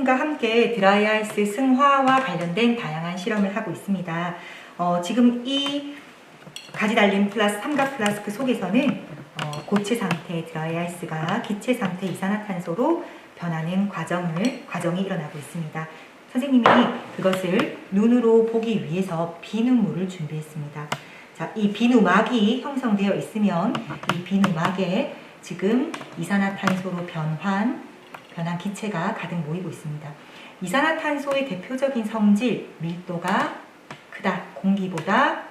선생님과 함께 드라이아이스 승화와 관련된 다양한 실험을 하고 있습니다. 어, 지금 이 가지 달린 플라스 삼각 플라스크 속에서는 어, 고체 상태 드라이아이스가 기체 상태 이산화탄소로 변하는 과정을 과정이 일어나고 있습니다. 선생님이 그것을 눈으로 보기 위해서 비누물을 준비했습니다. 자, 이 비누막이 형성되어 있으면 이 비누막에 지금 이산화탄소로 변환 변한 기체가 가득 모이고 있습니다. 이산화탄소의 대표적인 성질 밀도가 크다, 공기보다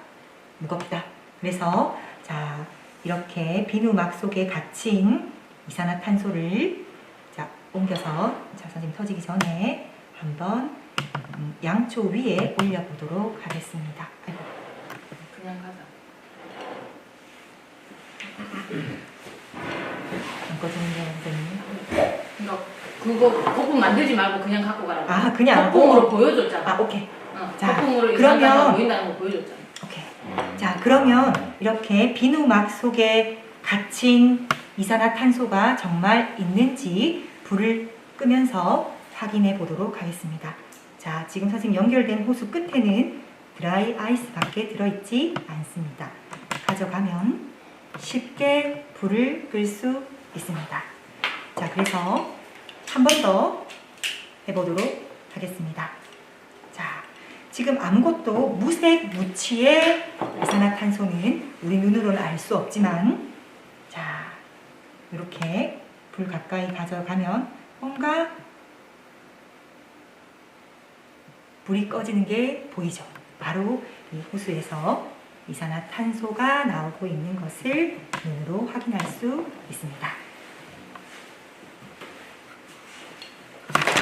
무겁다. 그래서 자 이렇게 비누막 속에 갇힌 이산화탄소를 자 옮겨서 자 선생님 터지기 전에 한번 음, 양초 위에 올려보도록 하겠습니다. 아이고, 그냥 가자. 잠거든요 선생님. 그거 거품 만들지 말고 그냥 갖고 가라고. 아 그냥 거품으로 어, 보여줬잖아. 아 오케이 어, 자, 거품으로 그러면- 보인다는 거 보여줬잖아. 오케이. 자, 그러면 이렇게 비누막 속에 갇힌 이산화탄소가 정말 있는지 불을 끄면서 확인해 보도록 하겠습니다. 자, 지금 선생님 연결된 호수 끝에는 드라이 아이스밖에 들어있지 않습니다. 가져가면 쉽게 불을 끌 수 있습니다. 자, 그래서 한 번 더 해보도록 하겠습니다. 자, 지금 아무것도 무색 무취의 이산화탄소는 우리 눈으로는 알 수 없지만 자 이렇게 불 가까이 가져가면 뭔가 불이 꺼지는 게 보이죠. 바로 이 호수에서 이산화탄소가 나오고 있는 것을 눈으로 확인할 수 있습니다.